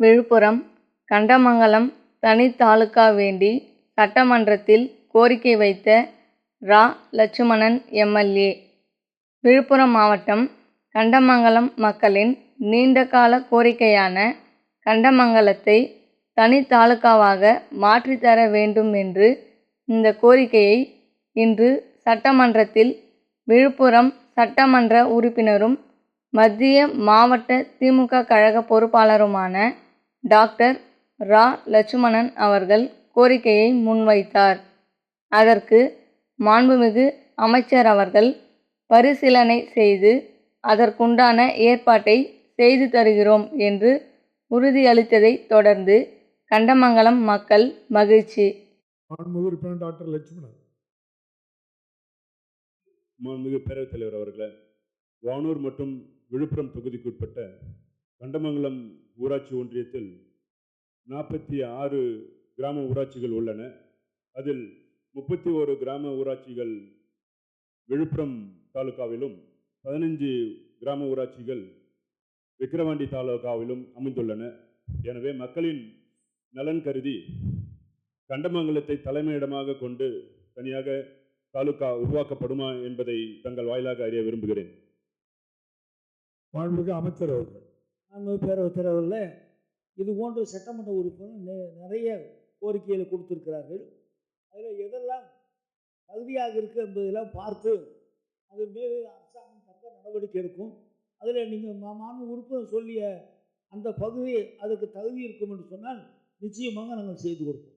விழுப்புரம் கண்டமங்கலம் தனி தாலுகா வேண்டி சட்டமன்றத்தில் கோரிக்கை வைத்த ரா. லட்சுமணன் எம்.எல்.ஏ. விழுப்புரம் மாவட்டம் கண்டமங்கலம் மக்களின் நீண்டகால கோரிக்கையான கண்டமங்கலத்தை தனி தாலுகாவாக மாற்றித்தர வேண்டும் என்று இந்த கோரிக்கையை இன்று சட்டமன்றத்தில் விழுப்புரம் சட்டமன்ற உறுப்பினரும் மத்திய மாவட்ட திமுக கழக பொறுப்பாளருமான டாக்டர் ரா. லட்சுமணன் அவர்கள் கோரிக்கையை முன்வைத்தார். அதற்கு மாண்புமிகு அமைச்சர் அவர்கள் பரிசீலனை செய்து அதற்குண்டான ஏற்பாட்டை செய்து தருகிறோம் என்று உறுதியளித்ததைத் தொடர்ந்து கண்டமங்கலம் மக்கள் மகிழ்ச்சி. டாக்டர் லட்சுமணன் மாண்புமிகு பேரவைத் தலைவர் அவர்களே வானூர் மற்றும் விழுப்புரம் தொகுதிக்குட்பட்ட கண்டமங்கலம் ஊராட்சி ஒன்றியத்தில் நாற்பத்தி ஆறு கிராம ஊராட்சிகள் உள்ளன. அதில் முப்பத்தி ஓரு கிராம ஊராட்சிகள் விழுப்புரம் தாலுகாவிலும் பதினஞ்சு கிராம ஊராட்சிகள் விக்கிரவாண்டி தாலுகாவிலும் அமைந்துள்ளன. எனவே மக்களின் நலன் கருதி கண்டமங்கலத்தை தலைமையிடமாக கொண்டு தனியாக தாலுகா உருவாக்கப்படுமா என்பதை தங்கள் வாயிலாக அறிய விரும்புகிறேன். மாண்புமிகு அமைச்சர் அவர்கள் மாண்புமிகு பேரவைத் தலைவரில் இது போன்ற சட்டமன்ற உறுப்பினர் நெ- நிறைய கோரிக்கைகளை கொடுத்துருக்கிறார்கள். அதில் எதெல்லாம் தகுதியாக இருக்குது என்பதெல்லாம் பார்த்து அதன் மீது அரசாங்கம் தக்க நடவடிக்கை எடுக்கும். அதில் நீங்கள் மாணவ உறுப்பினர் சொல்லிய அந்த பகுதி அதுக்கு தகுதி இருக்கும் என்று சொன்னால் நிச்சயமாக நாங்கள் செய்து கொடுப்போம்.